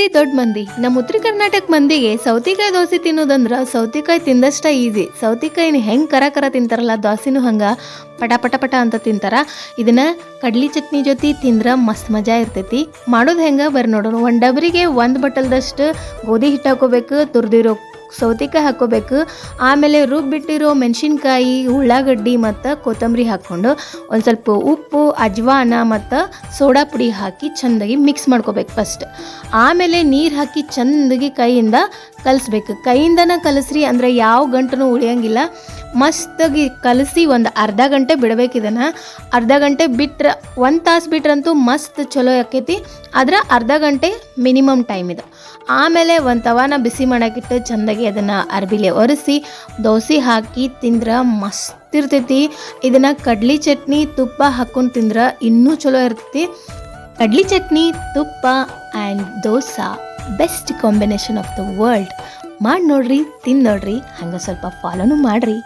ರೀ ದೊಡ್ಡ ಮಂದಿ. ನಮ್ಮ ಉತ್ತರ ಕರ್ನಾಟಕ ಮಂದಿಗೆ ಸೌತಿಕಾಯಿ ದೋಸೆ ತಿನ್ನೋದಂದ್ರ ಸೌತಿಕಾಯಿ ತಿಂದಷ್ಟ ಈಸಿ. ಸೌತಿಕಾಯಿನ ಹೆಂಗೆ ಕರ ಕರ ತಿಂತಾರಲ್ಲ ದೋಸೆನೂ ಹಂಗೆ ಪಟ ಪಟ ಪಟ ಅಂತ ತಿಂತಾರ. ಇದನ್ನ ಕಡ್ಲಿ ಚಟ್ನಿ ಜೊತೆ ತಿಂದ್ರ ಮಸ್ತ್ ಮಜಾ ಇರ್ತೈತಿ. ಮಾಡೋದು ಹೆಂಗೆ ಬರ್ರಿ ನೋಡೋಣ ಒಂದ್ ಡಬರಿಗೆ ಒಂದ್ ಬಟಲ್ದಷ್ಟು ಗೋಧಿ ಹಿಟ್ಟು ಹಾಕೋಬೇಕು, ತುರ್ದಿರೋ ಸೌತೆಕಾಯಿ ಹಾಕೋಬೇಕು ಆಮೇಲೆ ರುಬ್ಬಿಟ್ಟಿರೋ ಮೆಣಸಿನ್ಕಾಯಿ, ಉಳ್ಳಾಗಡ್ಡಿ ಮತ್ತು ಕೊತ್ತಂಬರಿ ಹಾಕ್ಕೊಂಡು ಒಂದು ಸ್ವಲ್ಪ ಉಪ್ಪು, ಅಜ್ವಾನ ಮತ್ತು ಸೋಡಾ ಪುಡಿ ಹಾಕಿ ಚೆಂದಾಗಿ ಮಿಕ್ಸ್ ಮಾಡ್ಕೋಬೇಕು ಫಸ್ಟ್ ಆಮೇಲೆ ನೀರು ಹಾಕಿ ಚೆಂದಾಗಿ ಕೈಯಿಂದ ಕಲಿಸ್ಬೇಕು. ಕೈಯಿಂದನೇ ಕಲಸ್ರಿ ಅಂದರೆ ಯಾವ ಗಂಟನು ಉಳಿಯೋಂಗಿಲ್ಲ. ಮಸ್ತಾಗಿ ಕಲಸಿ ಒಂದು ಅರ್ಧ ಗಂಟೆ ಬಿಡ್ಬೇಕು ಇದನ್ನು. ಅರ್ಧ ಗಂಟೆ ಬಿಟ್ರೆ, ಒಂದು ತಾಸು ಬಿಟ್ರಂತೂ ಮಸ್ತ್ ಚಲೋ ಆಕೈತಿ. ಆದ್ರೆ ಅರ್ಧ ಗಂಟೆ ಮಿನಿಮಮ್ ಟೈಮ್ ಇದು. ಆಮೇಲೆ ಒಂದು ತವಾನ ಬಿಸಿ ಮಾಡೋಕ್ಕಿಟ್ಟು ಚೆಂದಾಗಿ ಅದನ್ನು ಅರ್ಬಿಲೆ ಒರೆಸಿ, ದೋಸೆ ಹಾಕಿ ತಿಂದ್ರೆ ಮಸ್ತ್ ಇರ್ತೈತಿ. ಇದನ್ನು ಕಡ್ಲಿ ಚಟ್ನಿ, ತುಪ್ಪ ಹಾಕೊಂಡು ತಿಂದ್ರೆ ಇನ್ನೂ ಚಲೋ ಇರ್ತೈತಿ. ಕಡ್ಲಿ ಚಟ್ನಿ, ತುಪ್ಪ and dosa. Best combination of the world ಮಾಡಿ ನೋಡ್ರಿ ತಿನ್ನೋಡ್ರಿ ನೋಡ್ರಿ ಹಂಗೆ ಸ್ವಲ್ಪ ಫಾಲೋನು ಮಾಡಿರಿ.